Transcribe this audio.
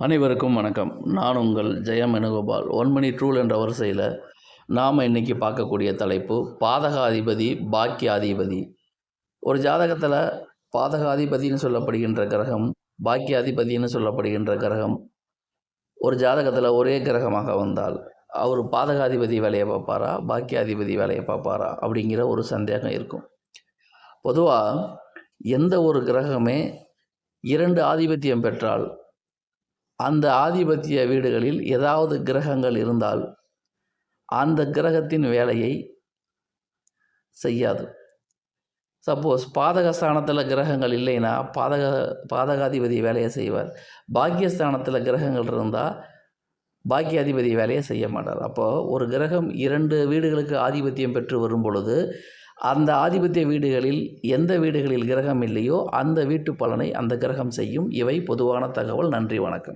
அனைவருக்கும் வணக்கம். நான் உங்கள் ஜெயம் வேணுகோபால். ஒன் மணி ட்ரூல் என்ற வரிசையில் நாம் இன்றைக்கி பார்க்கக்கூடிய தலைப்பு பாதகாதிபதி பாக்கியாதிபதி. ஒரு ஜாதகத்தில் பாதகாதிபதினு சொல்லப்படுகின்ற கிரகம் பாக்கியாதிபதின்னு சொல்லப்படுகின்ற கிரகம் ஒரு ஜாதகத்தில் ஒரே கிரகமாக வந்தால் அவர் பாதகாதிபதி வேலையை பார்ப்பாரா பாக்கியாதிபதி வேலையை பார்ப்பாரா அப்படிங்கிற ஒரு சந்தேகம் இருக்கும். பொதுவாக எந்த ஒரு கிரகமே இரண்டு ஆதிபத்தியம் பெற்றால் அந்த ஆதிபத்திய வீடுகளில் ஏதாவது கிரகங்கள் இருந்தால் அந்த கிரகத்தின் வேலையை செய்யாது. சப்போஸ் பாதகஸ்தானத்தில் கிரகங்கள் இல்லைன்னா பாதக பாதகாதிபதி வேலையை செய்வார். பாக்கியஸ்தானத்தில் கிரகங்கள் இருந்தால் பாக்கியாதிபதி வேலையை செய்ய மாட்டார். அப்போது ஒரு கிரகம் இரண்டு வீடுகளுக்கு ஆதிபத்தியம் பெற்று வரும் பொழுது அந்த ஆதிபத்திய வீடுகளில் எந்த வீடுகளில் கிரகம் இல்லையோ அந்த வீட்டு பலனை அந்த கிரகம் செய்யும். இவை பொதுவான தகவல். நன்றி வணக்கம்.